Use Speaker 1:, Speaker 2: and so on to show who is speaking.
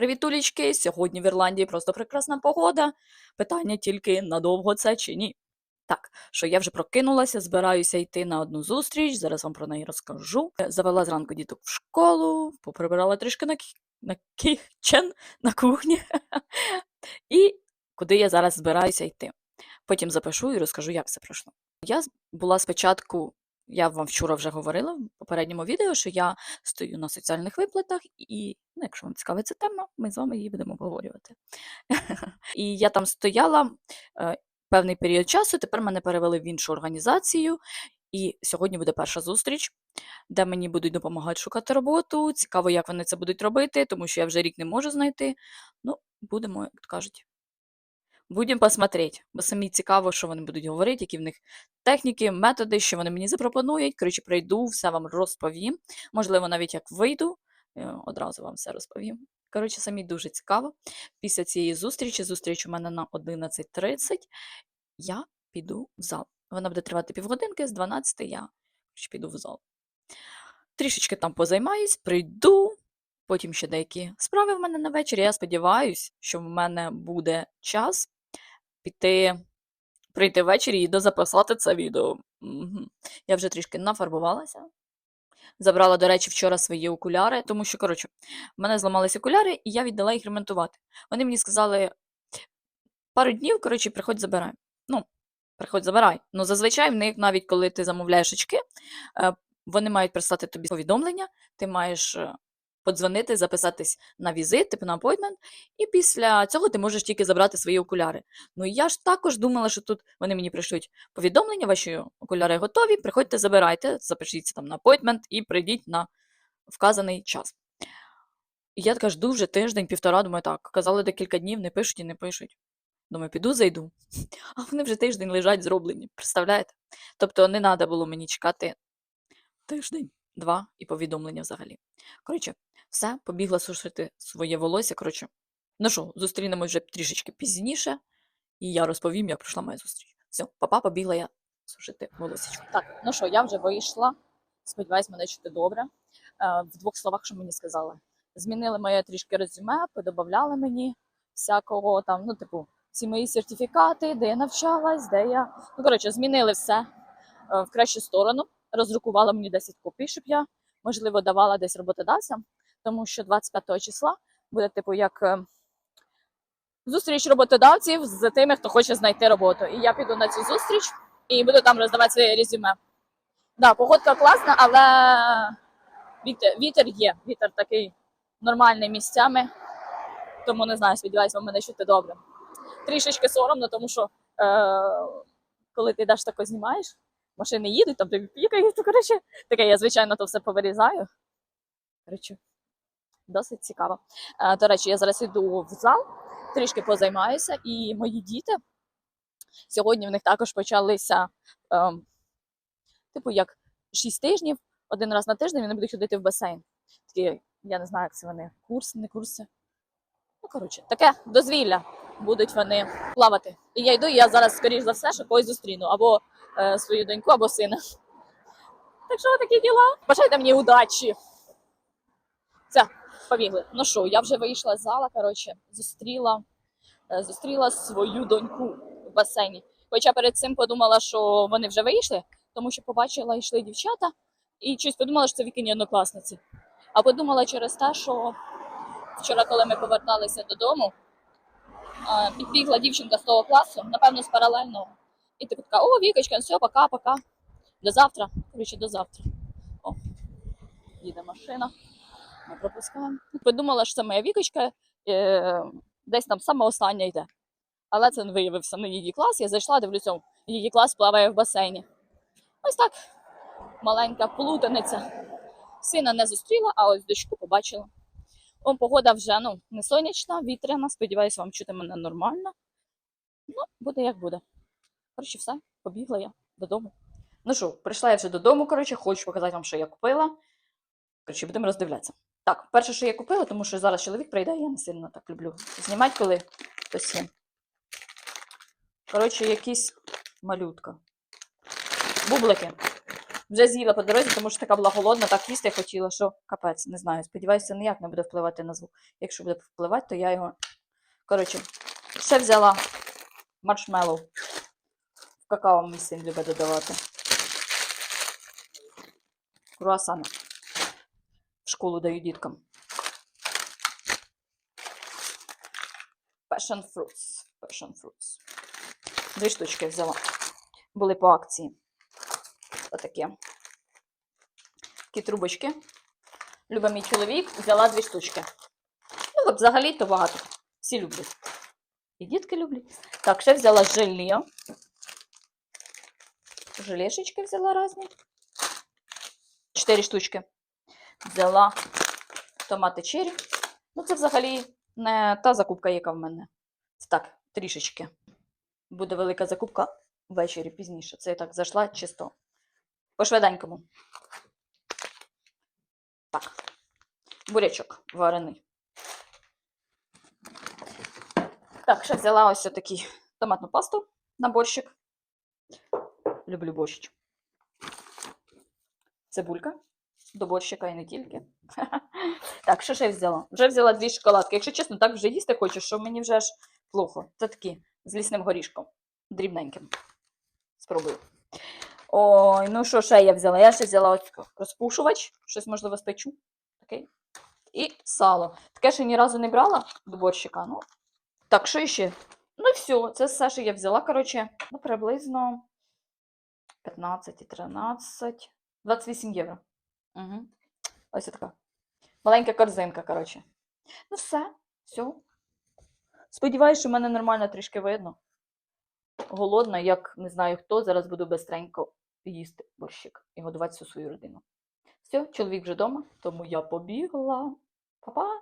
Speaker 1: Привітулічки! Сьогодні в Ірландії просто прекрасна погода. Питання тільки надовго це чи ні. Так, що я вже прокинулася, збираюся йти на одну зустріч, зараз вам про неї розкажу. Е, Завела зранку діток в школу, поприбирала трішки на, на кічен, на кухні. І куди я зараз збираюся йти. Потім запишу і розкажу, як це пройшло. Я була спочатку, я вам вчора вже говорила в попередньому відео, що я стою на соціальних виплатах, і ну, якщо вам цікава ця тема, ми з вами її будемо обговорювати. І я там стояла е, певний період часу, тепер мене перевели в іншу організацію, і сьогодні буде перша зустріч, де мені будуть допомагати шукати роботу. Цікаво, як вони це будуть робити, тому що я вже рік не можу знайти. Ну, будемо, як то кажуть. Будемо посмотреть, бо самі цікаво, що вони будуть говорити, які в них техніки, методи, що вони мені запропонують. Коротше, прийду, все вам розповім. Можливо, навіть як вийду, е, одразу вам все розповім. Коротше, самі дуже цікаво. Після цієї зустрічі, зустріч у мене на 11.30, я піду в зал. Вона буде тривати півгодинки, з 12 я піду в зал. Трішечки там позаймаюсь, прийду, потім ще деякі справи в мене на вечір. Я сподіваюся, що в мене буде час піти, прийти ввечері і дозаписати це відео. Мгм. Я вже трішки нафарбувалася. Забрала, до речі, вчора свої окуляри, тому що, коротше, в мене зламалися окуляри, і я віддала їх ремонтувати. Вони мені сказали пару днів, коротше, приходь забирай. Ну, приходь забирай. Ну, зазвичай в них, навіть коли ти замовляєш очки, е, вони мають прислати тобі повідомлення, ти маєш е, подзвонити, записатись на візит, типу на апойтмент, і після цього ти можеш тільки забрати свої окуляри. Ну, я ж також думала, що тут вони мені пришлють повідомлення, ваші окуляри готові, приходьте, забирайте, запишіться там на апойтмент і прийдіть на вказаний час. І я така жду вже тиждень, півтора, думаю, так, казали декілька днів, не пишуть і не пишуть. Думаю, піду зайду. А вони вже тиждень лежать зроблені, представляєте? Тобто не треба було мені чекати тиждень, два і повідомлення взагалі. Коротше, все, побігла сушити своє волосся. Коротше, ну що, зустрінемось вже трішечки пізніше, і я розповім, як пройшла моя зустріч. Все, папа, побігла я сушити волосечко. Так, ну що, я вже вийшла. Сподіваюсь, мене чути добре. Е, в двох словах, що мені сказали. Змінили моє трішки резюме, подобавляли мені всякого там, ну, типу, всі мої сертифікати, де я навчалась, де я. Ну, коротше, змінили все е, в кращу сторону. Роздрукували мені 10 копій, щоб я, можливо, давала десь роботодавцям, тому що 25 числа буде, типу, як е, зустріч роботодавців з тими, хто хоче знайти роботу. І я піду на цю зустріч і буду там роздавати своє резюме. Да, погодка класна, але вітер, вітер є. Вітер такий нормальний місцями. Тому не знаю, сподіваюся, вам мене чути добре. Трішечки соромно, тому що е, коли ти йдеш тако знімаєш, машини їдуть, там тобі пікають, то коротше, таке я, звичайно, то все повирізаю. Коротше, досить цікаво. Е, до речі, я зараз йду в зал, трішки позаймаюся, і мої діти сьогодні в них також почалися, е, типу, як 6 тижнів, один раз на тиждень вони будуть ходити в басейн. Такі, я не знаю, як це вони, курс, не курси. Ну, коротше, таке дозвілля будуть вони плавати. І я йду, і я зараз, скоріш за все, що когось зустріну, або е, свою доньку, або сина. Так що такі діла. Бажайте мені удачі. Все, побігли. Ну що, я вже вийшла з зала, коротше, зустріла, е, зустріла свою доньку в басейні. Хоча перед цим подумала, що вони вже вийшли, тому що побачила, йшли дівчата, і щось подумала, що це вікині однокласниці. А подумала через те, що вчора, коли ми поверталися додому, підбігла дівчинка з того класу, напевно, з паралельного. І типу така, о, Вікочка, все, пока, пока. До завтра. Коротше, до завтра. О, їде машина. Ми пропускаємо. Подумала, що це моя Вікочка, е, десь там саме остання йде. Але це виявився не її клас. Я зайшла, дивлюся, її клас плаває в басейні. Ось так. Маленька плутаниця. Сина не зустріла, а ось дочку побачила. О, погода вже ну, не сонячна, вітряна. Сподіваюся, вам чути мене нормально. Ну, буде як буде. Коротше, все, побігла я додому. Ну що, прийшла я вже додому, коротше, хочу показати вам, що я купила. Коротше, будемо роздивлятися. Так, перше, що я купила, тому що зараз чоловік прийде, я не сильно так люблю знімати, коли хтось є. Коротше, якісь малютка. Бублики. Вже з'їла по дорозі, тому що така була голодна, так їсти хотіла, що капець, не знаю. Сподіваюся, ніяк не буде впливати на звук. Якщо буде впливати, то я його. Коротше, ще взяла маршмеллоу. В какао мій син любить додавати. Круасани. Школу даю діткам. Passion fruits. Passion fruits. Дві штучки взяла. Були по акції. Отакі. Такі трубочки. Любить мій чоловік, взяла дві штучки. Ну, взагалі то багато. Всі люблять. І дітки люблять. Так, ще взяла желе. Желешечки взяла різні. Чотири штучки. Взяла томати черрі. Ну, це взагалі не та закупка, яка в мене. Це так, трішечки. Буде велика закупка ввечері пізніше. Це я так зайшла чисто. По швиденькому. Так. Бурячок варений. Так, ще взяла ось такий томатну пасту на борщик. Люблю борщ. Цибулька до борщика і не тільки. Так, що ще я взяла? Вже взяла дві шоколадки. Якщо чесно, так вже їсти хочу, що мені вже аж плохо. Це такі з лісним горішком. Дрібненьким. Спробую. Ой, ну що ще я взяла? Я ще взяла ось розпушувач, щось можливо спечу. Такий. І сало. Таке ще ні разу не брала до борщика. Ну, так, що ще? Ну і все, це все, що я взяла, коротше, ну, приблизно 15, 13, 28 євро. Угу. Ось така. Маленька корзинка, коротше. Ну все, все. Сподіваюсь, що мене нормально трішки видно. Голодна, як не знаю хто, зараз буду бистренько їсти борщик і годувати всю свою родину. Все, чоловік вже вдома, тому я побігла. Па-па!